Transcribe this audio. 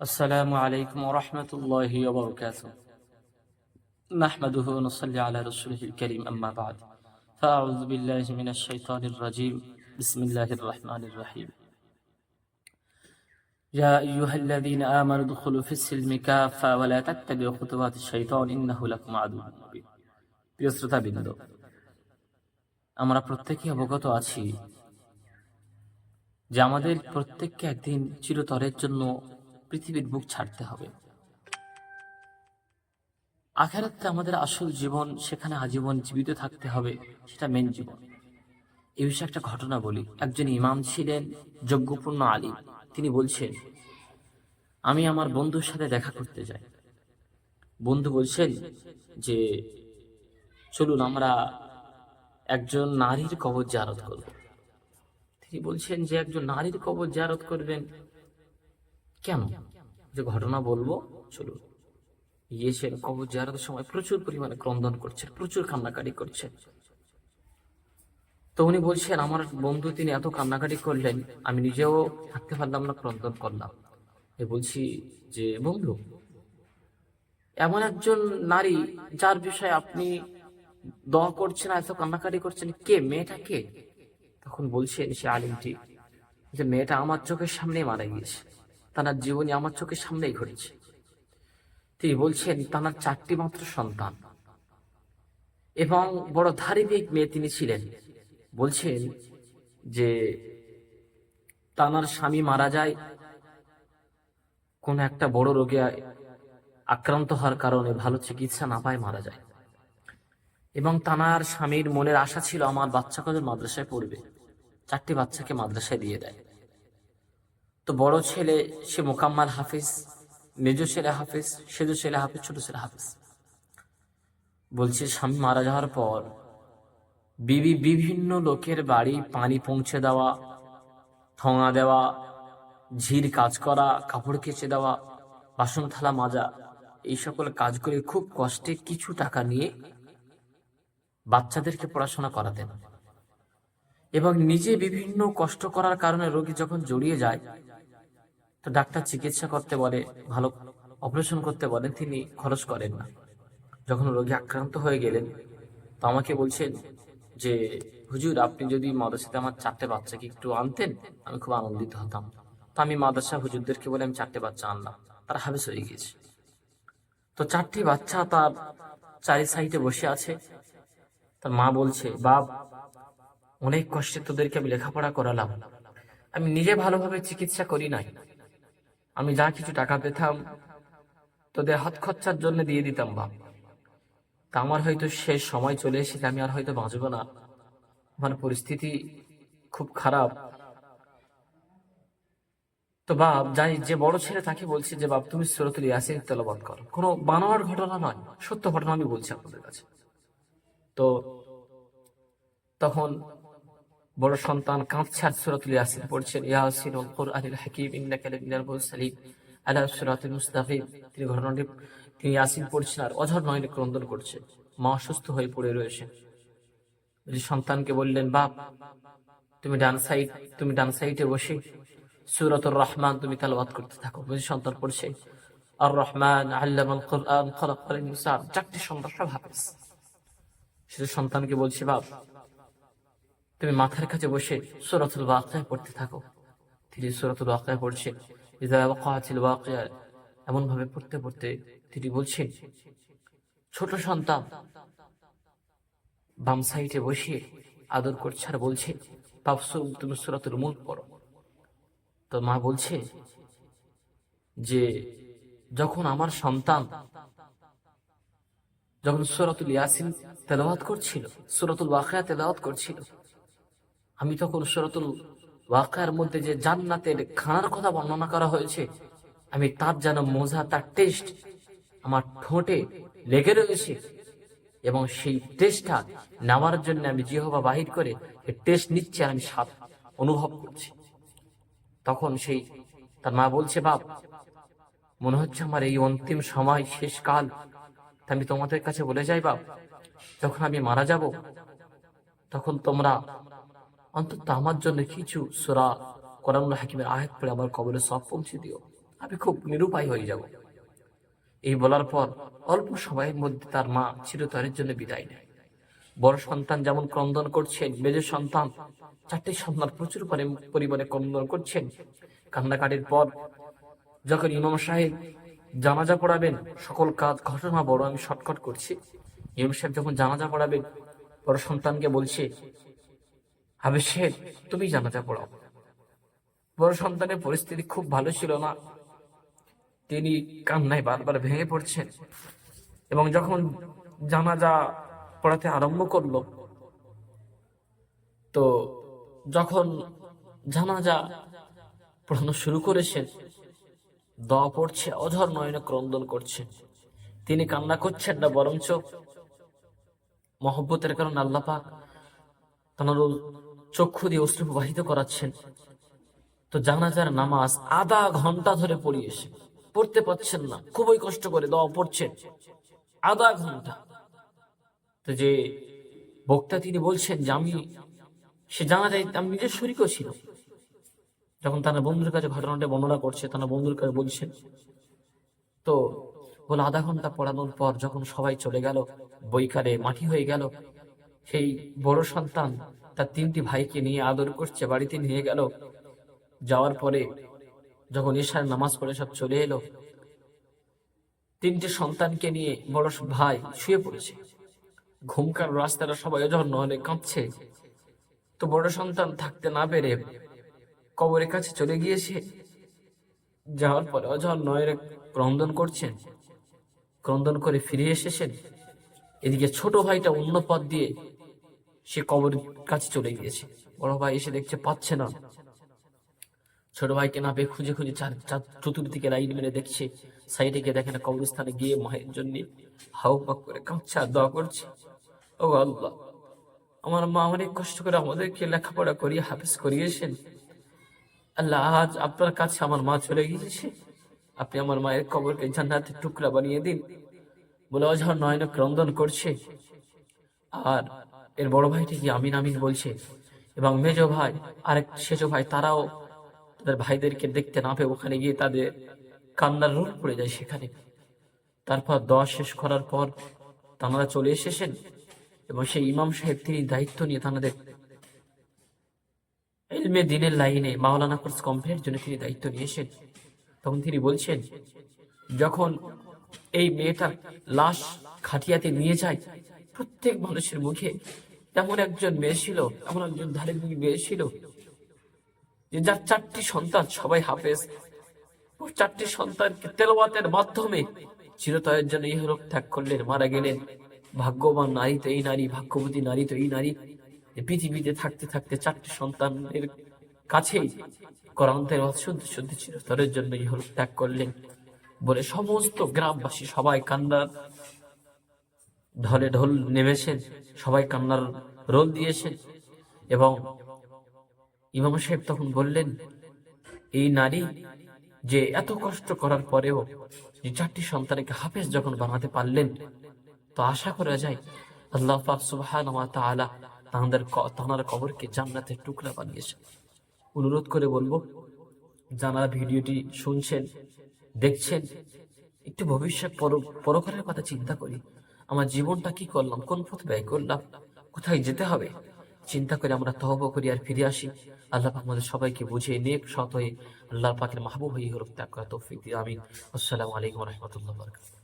السلام عليكم ورحمة الله وبركاته نحمده ونصلي على رسوله الكريم أما بعد فأعوذ بالله من الشيطان الرجيم بسم الله الرحمن الرحيم يا أيها الذين آمنوا ادخلوا في السلم كافة ولا تتبعوا خطوات الشيطان إنه لكم عدو مبين প্রিয় শ্রোতাবৃন্দ আমরা প্রত্যেকে অবগত আছি যে আমাদের প্রত্যেককে একদিন চিরতরের জন্য পৃথিবীর বুক ছাড়তে হবে। আখেরাতে আমাদের আসল জীবন সেখানে আজীবন জীবিত থাকতে হবে, সেটা মেন জীবন। এই বিষয়ে একটা ঘটনা বলি। একজন ইমাম ছিলেন, যজ্ঞপূর্ণ আলী। তিনি বলছেন, আমি আমার বন্ধুর সাথে দেখা করতে যাই। বন্ধু বলছেন যে, চলুন, আমরা একজন নারীর কবর জারত করব। তিনি বলছেন যে, একজন নারীর কবর জারত করবেন কেন? যে ঘটনা বলব, চলুন। গিয়েছেন কবর জারতের সময় প্রচুর পরিমাণে ক্রন্দন করছেন প্রচুর কান্নাকাটি করছেন তো উনি বলছেন, আমার বন্ধু তিনি এত কান্নাকাটি করলেন, আমি নিজেও থাকতে পারলাম না, ক্রন্দন করলাম। এ বলছি, যে বন্ধু, এমন একজন নারী যার বিষয়ে আপনি দোয়া করছেন, এত কান্নাকাটি করছেন, কে, মেয়েটা কে? তখন বলছেন সে আলিমটি, যে মেয়েটা আমার চোখের সামনেই মারা গিয়েছে। তার জীবনী আমার চোখের সামনেই ঘটেছে। তিনি বলছেন তার চারটি মাত্র সন্তান। এবং বড় ধারিবিক মেয়ে তিনি ছিলেন। বলছেন যে, তানার স্বামী মারা যায়, কোন একটা বড় রোগে আক্রান্ত হওয়ার কারণে ভালো চিকিৎসা না পায়, মারা যায়। এবং তানার স্বামীর মনের আশা ছিল, আমার বাচ্চা কত মাদ্রাসায় পড়বে? চারটি বাচ্চাকে মাদ্রাসায় দিয়ে দেয়। তো বড় ছেলে, সে মোকাম্মাল হাফিজ, মেজ ছেলে হাফিজ, সেজ ছেলে হাফিজ, ছোট ছেলে হাফিজ। বলছে, স্বামী মারা যাওয়ার পর বিবি বিভিন্ন লোকের বাড়ি পানি পৌঁছে দেওয়া, ঠোঙা দেওয়া, ঝির কাজ করা, কাপড় কেচে দেওয়া, বাসন থালা মাজা, এই সকল কাজ করে খুব কষ্টে কিছু টাকা নিয়ে বাচ্চাদেরকে পড়াশোনা করাতেন। এবং নিজে বিভিন্ন কষ্ট করার কারণে রোগী যখন জড়িয়ে যায় তো ডাক্তার চিকিৎসা করতে বলে, ভালো অপারেশন করতে বলেন, তিনি খরচ করেন না। যখন রোগী আক্রান্ত হয়ে গেলেন, তো আমাকে বলছেন যে, হুজুর, আপনি যদি মাদ্রাসাতে আমার চারটে বাচ্চাকে একটু আনতেন, আমি খুব আনন্দিত হতাম। তো আমি মাদ্রাসা হুজুরদেরকে বলে, আমি চারটে বাচ্চা আনলাম। তারা হাবেস হয়ে গিয়েছে। তো চারটি বাচ্চা তার চারি সাইডে বসে আছে। তার মা বলছে, বাপ, অনেক কষ্টে তোদেরকে আমি লেখাপড়া করালাম। আমি নিজে ভালোভাবে চিকিৎসা করি নাই। আমি যা কিছু টাকা পেতাম, তোদের হাত খরচার জন্য দিয়ে দিতাম, বাপ। তা আমার হয়তো শেষ সময় চলে এসেছে, আমি আর হয়তো বাঁচবো না। আমার পরিস্থিতি খুব খারাপ। তো বাপ, যাই, যে বড় ছেলে তাকে বলছে যে, বাপ, তুমি সুরতুল ইয়াসিন তেলাবাদ করো। কোনো বানোয়ার ঘটনা নয়, সত্য ঘটনা আমি বলছি আপনাদের কাছে। তো তখন বড় সন্তান কাঁদছে আর সুরাতুল ইয়াসিন পড়ছেন ইয়াসিন ওয়াল কুরআনিল হাকীম, ইন্নাকা লামিনাল মুরসালিন, আলা সিরাতিল মুস্তাকিম। তিনি ঘটনাটি তিনি ইয়াসিন পড়ছেন, আর অঝর নয়নে ক্রন্দন করছে মা অসুস্থ হয়ে পড়ে রয়েছে বলি সন্তানকে বললেন, বাপ, তুমি ডান সাইড, তুমি ডান সাইডে বসে সূরাতুর রহমান তুমি তেলাওয়াত করতে থাকো। বুঝি সন্তান পড়ছে আর রহমান আল্লামাল কুরআন খলাকাল ইনসান। চারটি সব হাফেজ সেটা সন্তানকে বলছে, বাপ তুমি মাথার কাছে বসে সুরাতুল ওয়াকিয়া পড়তে থাকো। তিনি সুরাতুল ওয়াকিয়া পড়ছে। এমন ভাবে পড়তে পড়তে তিনি বলছেন, ছোট সন্তান, বাম সাইডে বসিয়ে আদর করছে আর বলছে বাপসু তুমি সুরাতুল মুল্ক পড়ো। তো মা বলছে যে, যখন আমার সন্তান যখন সুরাতুল ইয়াসিন তেলাওয়াত করছিল, সুরাতুল ওয়াকিয়া তেলাওয়াত করছিল আমি তখন সুরাতুল ওয়াকার মধ্যে যে জান্নাতের খানার কথা বর্ণনা করা হয়েছে, আমি তার যেন মজা, তার টেস্ট আমার ঠোঁটে লেগে রয়েছে এবং সেই টেস্টটা নেওয়ার জন্য আমি জিহবা বাহির করে টেস্ট নিচ্ছে আমি স্বাদ অনুভব করছি। তখন সেই তার মা বলছে, বাপ, মনে হচ্ছে আমার এই অন্তিম সময় শেষ কাল। আমি তোমাদের কাছে বলে যাই, বাপ, যখন আমি মারা যাব, তখন তোমরা অন্তত আমার জন্য কিছু সুরা কোরআনুল হাকিমের আয়াত পড়ে আমার কবরে সব পৌঁছে দিও। আমি খুব নিরুপায় হয়ে যাব। এই বলার পর অল্প সময়ের মধ্যে তার মা চিরতরের জন্য বিদায় নেয়। বড় সন্তান যেমন ক্রন্দন করছেন মেজর সন্তান চারটি সন্তান প্রচুর পরি- পরিমাণে ক্রন্দন করছেন। কান্নাকাটির পর যখন ইমাম সাহেব জানাজা পড়াবেন, সকল কাজ, ঘটনা বড় আমি শর্টকাট করছি। ইমাম সাহেব যখন জানাজা পড়াবেন, বড় সন্তানকে বলছে হাবিব শেখ তুমি জানাজা পড়াও। বড় সন্তানের পরিস্থিতি খুব ভালো ছিল না। তিনি কান্নায় বারবার ভেঙে পড়ছেন এবং যখন জানাজা পড়াতে আরম্ভ করল, তো যখন জানাজা পড়ানো শুরু করেছেন, দোয়া পড়ছে অধর নয়নে ক্রন্দন করছেন তিনি কান্না করছেন না, বরঞ্চ মহব্বতের কারণে আল্লাহ পাক তাঁর চক্ষু দিয়ে অশ্রু প্রবাহিত করাচ্ছেন। তো জানাজার নামাজ আধা ঘণ্টা ধরে পড়িয়েছে পড়তে পারছেন না, খুবই কষ্ট করে দোয়া পড়ছেন। আধা ঘণ্টা। তো যে বক্তা তিনি বলছেন যে আমি, সে জানা যায় আমি নিজের শরীরও ছিল। যখন তারা বন্ধুর কাছে ঘটনাটা বর্ণনা করছে, তারা বন্ধুর কাছে বলছেন, তো বলে আধা ঘণ্টা পড়ানোর পর যখন সবাই চলে গেল বইকারে মাটি হয়ে গেল, সেই বড় সন্তান তার তিনটি ভাইকে নিয়ে আদর করছে, বাড়িতে নিয়ে গেল। যাওয়ার পরে যখন ঈশার নামাজ পড়ে সব চলে এলো, তিনটি সন্তানকে নিয়ে বড় ভাই শুয়ে পড়েছে। ঘুমকার রাস্তাটা সবাই অজন্য অনেক কাঁপছে। তো বড় সন্তান থাকতে না পেরে কবরের কাছে চলে গিয়েছে। যাওয়ার পরে অজর নয়ের ক্রন্দন করছেন। ক্রন্দন করে ফিরে এসেছেন। এদিকে ছোট ভাইটা অন্য পথ দিয়ে সে কবরের কাছে চলে গিয়েছে। বড় ভাই এসে দেখছে পাচ্ছে না। ছোট ভাইকে না পেয়ে খুঁজে খুঁজে চার চার চতুর্দিকে লাইন মেরে দেখছে। সাইডে গিয়ে দেখে না, কবরস্থানে গিয়ে মায়ের জন্য হাউ পাক করে কাঁদছে আর দোয়া করছে। ও আল্লাহ, আমার মা অনেক কষ্ট করে আমাদেরকে লেখাপড়া করিয়ে হাফিজ করিয়েছেন। আল্লাহ, আজ আপনার কাছে আমার মা চলে গিয়েছে। আপনি আমার মায়ের কবরকে জান্নাতের টুকরা বানিয়ে দিন। বলে অঝর নয়ন ক্রন্দন করছে। আর এর বড় ভাইটি কি আমিন আমিন বলছে? এবং মেজ ভাই, আরেক সেজ ভাই, তারাও তাদের ভাইদেরকে দেখতে না পেয়ে ওখানে গিয়ে তাদের কান্নার রোল পড়ে যায় সেখানে। তারপর দোয়া শেষ করার পর তারা চলে এসেছেন এবং সেই ইমাম সাহেব তিনি দায়িত্ব নিয়ে তাদের এলমে দিনের লাইনে মাওলানা কোর্স কমপ্লিটের জন্য তিনি দায়িত্ব নিয়েছেন তখন তিনি বলছেন, যখন এই মেয়েটা লাশ খাটিয়াতে নিয়ে যায়, প্রত্যেক মানুষের মুখে এমন একজন মেয়ে ছিল, এমন একজন ধারের মেয়ে ছিল যে যার চারটি সন্তান সবাই হাফেজ। চারটি সন্তানকে তেলাওয়াতের মাধ্যমে চিরতয়ের জন্য ইহলোক ত্যাগ করলেন, মারা গেলেন। ভাগ্যবান নারী তো এই নারী, ভাগ্যবতী নারী তো এই নারী। পৃথিবীতে থাকতে থাকতে চারটি সন্তানের কাছেই কোরআনের শুদ্ধ শুদ্ধ চিরতরের জন্য ইহলোক ত্যাগ করলেন। বলে সমস্ত গ্রামবাসী সবাই কান্নার ঢলে ঢোল নেমেছেন সবাই কান্নার রোল দিয়েছেন এবং ইমাম সাহেব তখন বললেন, এই নারী যে এত কষ্ট করার পরেও যে চারটি সন্তানকে হাফেজ যখন বানাতে পারলেন, তো আশা করা যায় আল্লাহ পাক সুবহান তাদের ক- তাঁর কবরকে জান্নাতের টুকরা বানিয়েছেন অনুরোধ করে বলব, যারা ভিডিওটি শুনছেন, দেখছেন, একটু ভবিষ্যৎ পর- পরকালের কথা চিন্তা করি। আমার জীবনটা কি করলাম? কোন পথ ব্যয় করলাম? কোথায় যেতে হবে? চিন্তা করে আমরা তহব করি আর ফিরে আসি। আল্লাহ পাক আমাদের সবাইকে বুঝিয়ে নেক সৎ হয়ে আল্লাহ পাকের মাহবুব হয়ে হরফ ত্যাগ করা তৌফিক দিয়ে আমি আসসালামু আলাইকুম রহমতুল্লাহ বরকাত